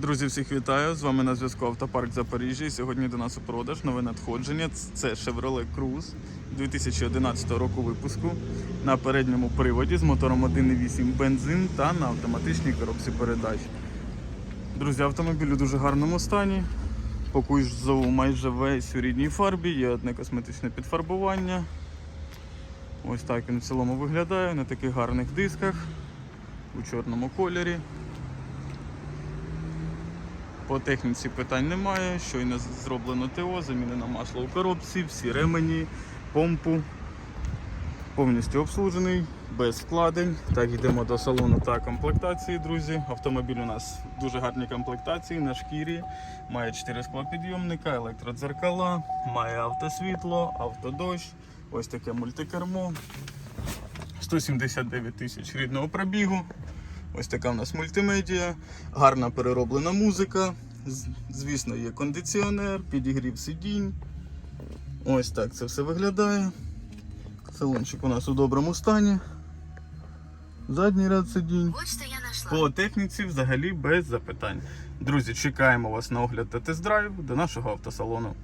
Друзі, всіх вітаю! З вами на зв'язку Автопарк Запоріжжя. І сьогодні до нас у продаж нове надходження. Це Chevrolet Cruze 2011 року випуску на передньому приводі з мотором 1.8 бензин та на автоматичній коробці передач. Друзі, автомобіль у дуже гарному стані. По кузову майже весь у рідній фарбі, є одне косметичне підфарбування. Ось так він в цілому виглядає на таких гарних дисках у чорному кольорі. По техніці питань немає. Щойно зроблено ТО, замінено масло у коробці, всі ремені, помпу. Повністю обслужений, без вкладень. Так, йдемо до салону та комплектації, друзі. Автомобіль у нас в дуже гарній комплектації на шкірі. Має 4 склопідйомника, електродзеркала, має автосвітло, автодощ, ось таке мультикермо. 179 тисяч рідного пробігу. Ось така в нас мультимедіа, гарна перероблена музика. Звісно, є кондиціонер, підігрів сидінь. Ось так це все виглядає. Салончик у нас у доброму стані. Задній ряд сидінь. По техніці взагалі без запитань. Друзі, чекаємо вас на огляд та тест-драйв до нашого автосалону.